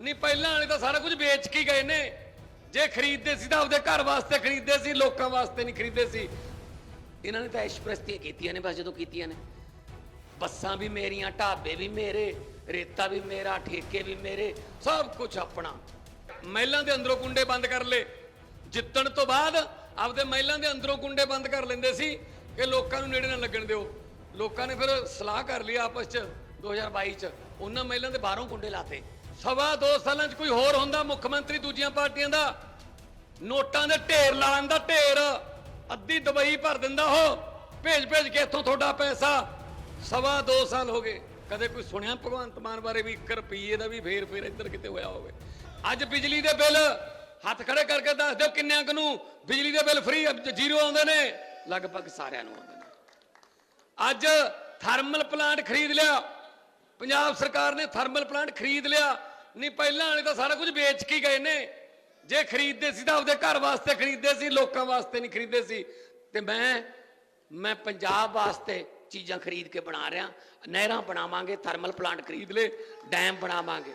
ਨਹੀਂ, ਪਹਿਲਾਂ ਵਾਲੇ ਤਾਂ ਸਾਰਾ ਕੁਝ ਵੇਚ ਕੇ ਗਏ ਨੇ। ਜੇ ਖਰੀਦਦੇ ਸੀ ਤਾਂ ਆਪਦੇ ਘਰ ਵਾਸਤੇ ਖਰੀਦਦੇ ਸੀ, ਲੋਕਾਂ ਵਾਸਤੇ ਨਹੀਂ ਖਰੀਦਦੇ ਸੀ। ਇਹਨਾਂ ਨੇ ਤਾਂ ਐਸ਼ਪ੍ਰਸਤੀਆਂ ਕੀਤੀਆਂ ਨੇ, ਬਸ ਜਦੋਂ ਕੀਤੀਆਂ ਨੇ। ਬੱਸਾਂ ਵੀ ਮੇਰੀਆਂ, ਢਾਬੇ ਵੀ ਮੇਰੇ, ਰੇਤਾ ਵੀ ਮੇਰਾ, ਠੇਕੇ ਵੀ ਮੇਰੇ, ਸਭ ਕੁਝ ਆਪਣਾ। ਮਹਿਲਾਂ ਦੇ ਅੰਦਰੋਂ ਕੁੰਡੇ ਬੰਦ ਕਰ ਲੇ ਜਿੱਤਣ ਤੋਂ ਬਾਅਦ ਆਪਦੇ ਮਹਿਲਾਂ ਦੇ ਅੰਦਰੋਂ ਕੁੰਡੇ ਬੰਦ ਕਰ ਲੈਂਦੇ ਸੀ ਕਿ ਲੋਕਾਂ ਨੂੰ ਨੇੜੇ ਨਾ ਲੱਗਣ ਦਿਓ। ਲੋਕਾਂ ਨੇ ਫਿਰ ਸਲਾਹ ਕਰ ਲਈ ਆਪਸ ਚ 2022 ਚ। ਉਹਨਾਂ ਮਹਿਲਾਂ ਦੇ ਬਾਹਰੋਂ ਕੁੰਡੇ ਲਾਤੇ। ਸਵਾ ਦੋ ਸਾਲਾਂ ਚ ਕੋਈ ਹੋਰ ਹੁੰਦਾ ਮੁੱਖ ਮੰਤਰੀ ਦੂਜੀਆਂ ਪਾਰਟੀਆਂ ਦਾ? ਨੋਟਾਂ ਦੇ ਢੇਰ ਲਾਉਣ ਦਾ ਢੇਰ। ਅੱਧੀ ਦਵਾਈ ਭਰ ਦਿੰਦਾ ਉਹ। ਭੇਜ ਭੇਜ ਕੇ ਇੱਥੋਂ ਤੁਹਾਡਾ ਪੈਸਾ। ਸਵਾ ਦੋ ਸਾਲ ਹੋ ਗਏ। ਕਦੇ ਕੋਈ ਸੁਣਿਆ ਭਗਵੰਤ ਮਾਨ ਬਾਰੇ ਵੀ 1 ਰੁਪਈਏ ਦਾ ਵੀ ਫੇਰ ਫੇਰ ਇੱਧਰ ਕਿਤੇ ਹੋਇਆ ਹੋਵੇ? ਅੱਜ ਬਿਜਲੀ ਦੇ ਬਿੱਲ ਹੱਥ ਖੜੇ ਕਰਕੇ ਦੱਸ ਦਿਓ ਕਿੰਨਿਆਂ ਕੁ ਨੂੰ ਬਿਜਲੀ ਦੇ ਬਿੱਲ ਫ੍ਰੀ ਜ਼ੀਰੋ ਆਉਂਦੇ ਨੇ? ਲਗਭਗ ਸਾਰਿਆਂ ਨੂੰ ਆਉਂਦੇ ਨੇ। ਅੱਜ ਥਰਮਲ ਪਲਾਂਟ ਖਰੀਦ ਲਿਆ। ਪੰਜਾਬ ਸਰਕਾਰ ਨੇ ਥਰਮਲ ਪਲਾਂਟ ਖਰੀਦ ਲਿਆ। ਨਹੀਂ, ਪਹਿਲਾਂ ਵਾਲੇ ਤਾਂ ਸਾਰਾ ਕੁਝ ਵੇਚ ਕੇ ਗਏ ਨੇ। ਜੇ ਖਰੀਦਦੇ ਸੀ ਤਾਂ ਆਪਦੇ ਘਰ ਵਾਸਤੇ ਖਰੀਦਦੇ ਸੀ, ਲੋਕਾਂ ਵਾਸਤੇ ਨਹੀਂ ਖਰੀਦਦੇ ਸੀ। ਤੇ ਮੈਂ ਮੈਂ ਪੰਜਾਬ ਵਾਸਤੇ ਚੀਜ਼ਾਂ ਖਰੀਦ ਕੇ ਬਣਾ ਰਿਹਾ। ਨਹਿਰਾਂ ਬਣਾਵਾਂਗੇ ਥਰਮਲ ਪਲਾਂਟ ਖਰੀਦ ਲੇ ਡੈਮ ਬਣਾਵਾਂਗੇ।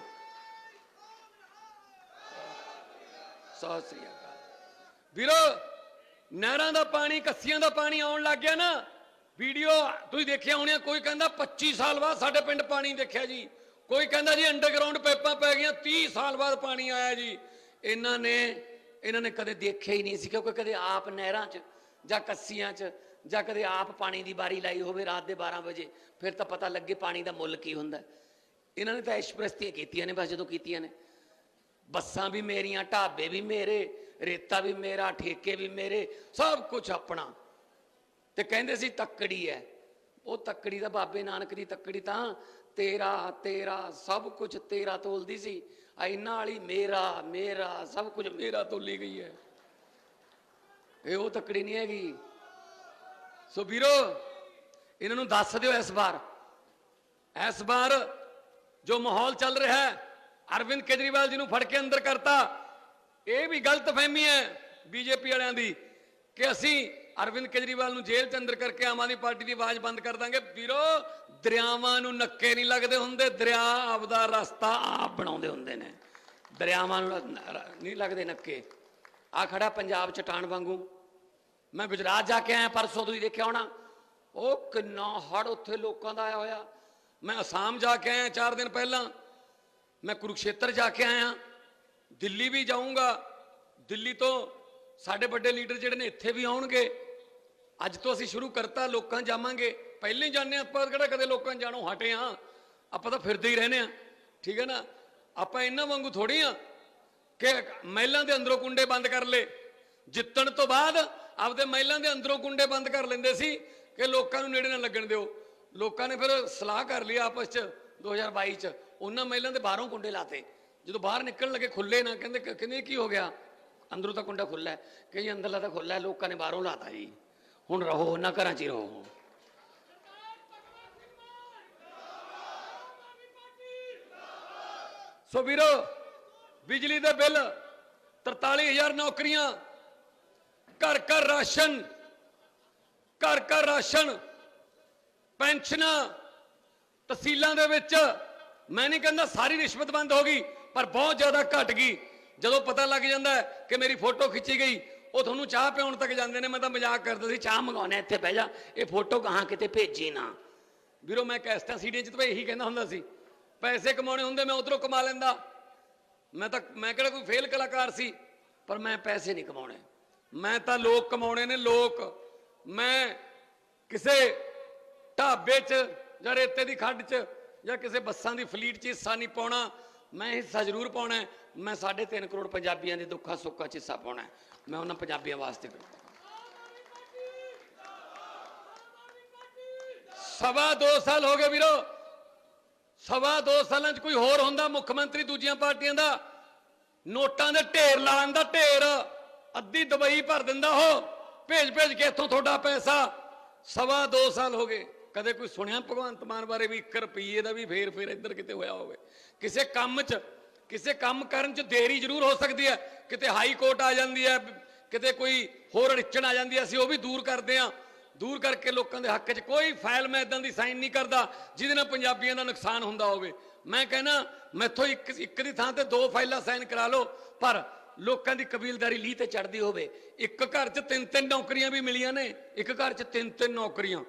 ਸਤਿ ਸ੍ਰੀ ਅਕਾਲ। ਵੀਰੋ, ਨਹਿਰਾਂ ਦਾ ਪਾਣੀ, ਕੱਸੀਆਂ ਦਾ ਪਾਣੀ ਆਉਣ ਲੱਗ ਗਿਆ ਨਾ। ਵੀਡੀਓ ਤੁਸੀਂ ਦੇਖਿਆ ਹੋਣਿਆ, ਕੋਈ ਕਹਿੰਦਾ 25 ਸਾਲ ਬਾਅਦ ਸਾਡੇ ਪਿੰਡ ਪਾਣੀ ਦੇਖਿਆ ਜੀ। ਕੋਈ ਕਹਿੰਦਾ ਜੀ ਅੰਡਰਗਰਾਉਂਡ ਪਾਈਪਾਂ ਪੈ ਗਈਆਂ 30 ਸਾਲ ਬਾਅਦ ਪਾਣੀ ਆਇਆ ਜੀ। ਇਹਨਾਂ ਨੇ ਇਹਨਾਂ ਨੇ ਕਦੇ ਦੇਖਿਆ ਹੀ ਨਹੀਂ ਸੀ, ਕਿਉਂਕਿ ਕਦੇ ਆਪ ਨਹਿਰਾਂ 'ਚ ਜਾਂ ਕੱਸੀਆਂ 'ਚ ਜਾਂ ਕਦੇ ਆਪ ਪਾਣੀ ਦੀ ਬਾਰੀ ਲਾਈ ਹੋਵੇ ਰਾਤ ਦੇ 12 ਵਜੇ, ਫਿਰ ਤਾਂ ਪਤਾ ਲੱਗੇ ਪਾਣੀ ਦਾ ਮੁੱਲ ਕੀ ਹੁੰਦਾ। ਇਹਨਾਂ ਨੇ ਤਾਂ ਐਸ਼ਪ੍ਰਸਤੀਆਂ ਕੀਤੀਆਂ ਨੇ ਬਸ, ਜਦੋਂ ਕੀਤੀਆਂ ਨੇ। ਬੱਸਾਂ ਵੀ ਮੇਰੀਆਂ, ਢਾਬੇ ਵੀ ਮੇਰੇ, ਰੇਤਾ ਵੀ ਮੇਰਾ, ਠੇਕੇ ਵੀ ਮੇਰੇ, ਸਭ ਕੁਝ ਆਪਣਾ। ਤੇ ਕਹਿੰਦੇ ਸੀ ਤੱਕੜੀ ਹੈ। ਉਹ ਤੱਕੜੀ ਦਾ ਬਾਬੇ ਨਾਨਕ ਦੀ ਤੱਕੜੀ ਤਾਂ ਤੇਰਾ ਤੇਰਾ, ਸਭ ਕੁਝ ਤੇਰਾ ਤੋਲਦੀ ਸੀ। ਆ ਇਹਨਾਂ ਵਾਲੀ ਮੇਰਾ ਮੇਰਾ, ਸਭ ਕੁਝ ਮੇਰਾ ਤੋਲੀ ਗਈ ਹੈ। ਇਹ ਉਹ ਤੱਕੜੀ ਨਹੀਂ ਹੈਗੀ। ਸੋ ਵੀਰੋ, ਇਹਨਾਂ ਨੂੰ ਦੱਸ ਦਿਓ ਇਸ ਵਾਰ। ਇਸ ਵਾਰ ਜੋ ਮਾਹੌਲ ਚੱਲ ਰਿਹਾ ਹੈ, ਅਰਵਿੰਦ ਕੇਜਰੀਵਾਲ ਜੀ ਨੂੰ ਫੜ ਕੇ ਅੰਦਰ ਕਰਤਾ। ਇਹ ਵੀ ਗਲਤ ਫਹਿਮੀ ਹੈ ਬੀਜੇਪੀ ਵਾਲਿਆਂ ਦੀ ਕਿ ਅਸੀਂ ਅਰਵਿੰਦ ਕੇਜਰੀਵਾਲ ਨੂੰ ਜੇਲ੍ਹ ਚ ਅੰਦਰ ਕਰਕੇ ਆਮ ਆਦਮੀ ਪਾਰਟੀ ਦੀ ਆਵਾਜ਼ ਬੰਦ ਕਰ ਦਾਂਗੇ। ਵੀਰੋ, ਦਰਿਆਵਾਂ ਨੂੰ ਨੱਕੇ ਨਹੀਂ ਲੱਗਦੇ ਹੁੰਦੇ, ਦਰਿਆ ਆਪਦਾ ਰਸਤਾ ਆਪ ਬਣਾਉਂਦੇ ਹੁੰਦੇ ਨੇ। ਦਰਿਆਵਾਂ ਨੂੰ ਨਹੀਂ ਲੱਗਦੇ ਨੱਕੇ। ਆ ਖੜਾ ਪੰਜਾਬ ਚਟਾਨ ਵਾਂਗੂ। ਮੈਂ ਗੁਜਰਾਤ ਜਾ ਕੇ ਆਇਆ, ਪਰਸੋਂ ਤੁਸੀਂ ਦੇਖਿਆ ਹੋਣਾ। ਉਹ ਕਿੰਨਾ ਹੜ ਉੱਥੇ ਲੋਕਾਂ ਦਾ ਆਇਆ ਹੋਇਆ। ਮੈਂ ਅਸਾਮ ਜਾ ਕੇ ਆਇਆ 4 ਦਿਨ ਪਹਿਲਾਂ। ਮੈਂ ਕੁਰੂਕਸ਼ੇਤਰ ਜਾ ਕੇ ਆਇਆ। ਦਿੱਲੀ ਵੀ ਜਾਊਂਗਾ। ਦਿੱਲੀ ਤੋਂ ਸਾਡੇ ਵੱਡੇ ਲੀਡਰ ਜਿਹੜੇ ਨੇ ਇੱਥੇ ਵੀ ਆਉਣਗੇ। ਅੱਜ ਤੋਂ ਅਸੀਂ ਸ਼ੁਰੂ ਕਰਤਾ ਲੋਕਾਂ ਜਾਵਾਂਗੇ। ਪਹਿਲੇ ਹੀ ਜਾਂਦੇ ਹਾਂ, ਆਪਾਂ ਕਿਹੜਾ ਕਦੇ ਲੋਕਾਂ 'ਚ ਜਾਣੋਂ ਹਟੇ ਆ ਆਪਾਂ ਤਾਂ ਫਿਰਦੇ ਹੀ ਰਹਿੰਦੇ ਆ ਠੀਕ ਹੈ ਨਾ? ਆਪਾਂ ਇਹਨਾਂ ਵਾਂਗੂ ਥੋੜੀ ਆ ਕਿ ਮਹਿਲਾਂ ਦੇ ਅੰਦਰੋਂ ਕੁੰਡੇ ਬੰਦ ਕਰ ਲੇ ਜਿੱਤਣ ਤੋਂ ਬਾਅਦ ਆਪਦੇ ਮਹਿਲਾਂ ਦੇ ਅੰਦਰੋਂ ਕੁੰਡੇ ਬੰਦ ਕਰ ਲੈਂਦੇ ਸੀ ਕਿ ਲੋਕਾਂ ਨੂੰ ਨੇੜੇ ਨਾ ਲੱਗਣ ਦਿਓ। ਲੋਕਾਂ ਨੇ ਫਿਰ ਸਲਾਹ ਕਰ ਲਈ ਆਪਸ ਚ 2022 ਚ। ਉਹਨਾਂ ਮਹਿਲਾਂ ਦੇ ਬਾਹਰੋਂ ਕੁੰਡੇ ਲਾਤੇ। ਜਦੋਂ ਬਾਹਰ ਨਿਕਲਣ ਲੱਗੇ ਖੁੱਲੇ ਨਾ ਕਹਿੰਦੇ ਕਹਿੰਦੇ ਕੀ ਹੋ ਗਿਆ? ਅੰਦਰੋਂ ਤਾਂ ਕੁੰਡਾ ਖੁੱਲਾ ਹੈ ਕਿ ਅੰਦਰਲਾ ਤਾਂ ਖੁੱਲਾ ਹੈ, ਲੋਕਾਂ ਨੇ ਬਾਹਰੋਂ ਲਾਤਾ ਜੀ। ਹੁਣ ਰਹੋ ਨਾ ਘਰਾਂ 'ਚ ਹੀ ਰਹੋ। ਸੋ ਵੀਰੋ, ਬਿਜਲੀ ਦੇ ਬਿੱਲ 43000 ਨੌਕਰੀਆਂ, ਘਰ ਘਰ ਰਾਸ਼ਨ, ਘਰ ਘਰ ਰਾਸ਼ਨ, ਪੈਨਸ਼ਨਾਂ, ਤਹਿਸੀਲਾਂ ਦੇ ਵਿੱਚ, ਮੈਂ ਨਹੀਂ ਕਹਿੰਦਾ ਸਾਰੀ ਰਿਸ਼ਵਤ ਬੰਦ ਹੋ ਗਈ, ਪਰ ਬਹੁਤ ਜ਼ਿਆਦਾ ਘਟ ਗਈ। ਜਦੋਂ ਪਤਾ ਲੱਗ ਜਾਂਦਾ ਕਿ ਮੇਰੀ ਫੋਟੋ ਖਿੱਚੀ ਗਈ, ਉਹ ਤੁਹਾਨੂੰ ਚਾਹ ਪਿਉਣ ਤੱਕ ਜਾਂਦੇ ਨੇ, ਮੈਂ ਤਾਂ ਮਜ਼ਾਕ ਕਰਦਾ ਸੀ, ਚਾਹ ਮੰਗਾਉਣਾ ਇੱਥੇ ਬਹਿ ਜਾ, ਇਹ ਫੋਟੋ ਕਹਾਂ ਕਿਤੇ ਭੇਜੀ ਨਾ। ਵੀਰੋ, ਮੈਂ ਕੈਸਟਾਂ ਸੀਡੀਆਂ 'ਚ ਤਾਂ ਇਹੀ ਕਹਿੰਦਾ ਹੁੰਦਾ ਸੀ, ਪੈਸੇ ਕਮਾਉਣੇ ਹੁੰਦੇ, ਮੈਂ ਉਧਰੋਂ ਕਮਾ ਲੈਂਦਾ। ਮੈਂ ਤਾਂ, ਮੈਂ ਕਿਹੜਾ ਕੋਈ ਫੇਲ ਕਲਾਕਾਰ ਸੀ, ਪਰ ਮੈਂ ਪੈਸੇ ਨਹੀਂ ਕਮਾਉਣੇ। ਮੈਂ ਤਾਂ ਲੋਕ ਕਮਾਉਣੇ ਨੇ, ਲੋਕ। ਮੈਂ ਕਿਸੇ ਢਾਬੇ 'ਚ ਜਾਂ ਰੇਤੇ ਦੀ ਖੱਡ 'ਚ ਜਾਂ ਕਿਸੇ ਬੱਸਾਂ ਦੀ ਫਲੀਟ 'ਚ ਹਿੱਸਾ ਨਹੀਂ ਪਾਉਣਾ ਮੈਂ ਹਿੱਸਾ ਜ਼ਰੂਰ ਪਾਉਣਾ ਹੈ। ਮੈਂ 3.5 ਕਰੋੜ ਪੰਜਾਬੀਆਂ ਦੇ ਦੁੱਖਾਂ ਸੁੱਖਾਂ 'ਚ ਹਿੱਸਾ ਪਾਉਣਾ ਮੈਂ ਉਹਨਾਂ ਪੰਜਾਬੀਆਂ ਵਾਸਤੇ ਸਵਾ ਦੋ ਸਾਲ ਹੋ ਗਏ ਵੀਰੋ। ਸਵਾ ਦੋ ਸਾਲਾਂ 'ਚ ਕੋਈ ਹੋਰ ਹੁੰਦਾ ਮੁੱਖ ਮੰਤਰੀ ਦੂਜੀਆਂ ਪਾਰਟੀਆਂ ਦਾ? ਨੋਟਾਂ ਦੇ ਢੇਰ ਲਾਉਣ ਦਾ ਢੇਰ। ਅੱਧੀ ਦਵਾਈ ਭਰ ਦਿੰਦਾ ਉਹ। ਭੇਜ ਭੇਜ ਕੇ ਇੱਥੋਂ ਤੁਹਾਡਾ ਪੈਸਾ। ਸਵਾ ਦੋ ਸਾਲ ਹੋ ਗਏ। ਕਦੇ ਕੋਈ ਸੁਣਿਆ ਭਗਵੰਤ ਮਾਨ ਬਾਰੇ ਵੀ 1 ਰੁਪਈਏ ਦਾ ਵੀ ਫੇਰ ਫੇਰ ਇੱਧਰ ਕਿਤੇ ਹੋਇਆ ਹੋਵੇ? ਕਿਸੇ ਕੰਮ 'ਚ, ਕਿਸੇ ਕੰਮ ਕਰਨ 'ਚ ਦੇਰੀ ਜ਼ਰੂਰ ਹੋ ਸਕਦੀ ਹੈ। ਕਿਤੇ ਹਾਈ ਕੋਰਟ ਆ ਜਾਂਦੀ ਹੈ, ਕਿਤੇ ਕੋਈ ਹੋਰ ਅੜਚਣ ਆ ਜਾਂਦੀ ਹੈ। ਅਸੀਂ ਉਹ ਵੀ ਦੂਰ ਕਰਦੇ ਹਾਂ। ਦੂਰ ਕਰਕੇ ਲੋਕਾਂ ਦੇ ਹੱਕ 'ਚ ਕੋਈ ਫਾਈਲ ਮੈਂ ਇਦਾਂ ਦੀ ਸਾਈਨ ਨਹੀਂ ਕਰਦਾ, ਜਿਹਦੇ ਨਾਲ ਪੰਜਾਬੀਆਂ ਦਾ ਨੁਕਸਾਨ ਹੁੰਦਾ ਹੋਵੇ। ਮੈਂ ਕਹਿੰਦਾ, ਮੈਥੋਂ ਇੱਕ ਇੱਕ ਦੀ ਥਾਂ ਤੇ ਦੋ ਫਾਈਲਾਂ ਸਾਈਨ ਕਰਾ ਲਓ, ਪਰ ਲੋਕਾਂ ਦੀ ਕਬੀਲਦਾਰੀ ਲੀਹ ਤੇ ਚੜਦੀ ਹੋਵੇ। ਇੱਕ ਘਰ 'ਚ ਤਿੰਨ ਤਿੰਨ ਨੌਕਰੀਆਂ ਵੀ ਮਿਲੀਆਂ ਨੇ। ਇੱਕ ਘਰ 'ਚ ਤਿੰਨ ਤਿੰਨ ਨੌਕਰੀਆਂ।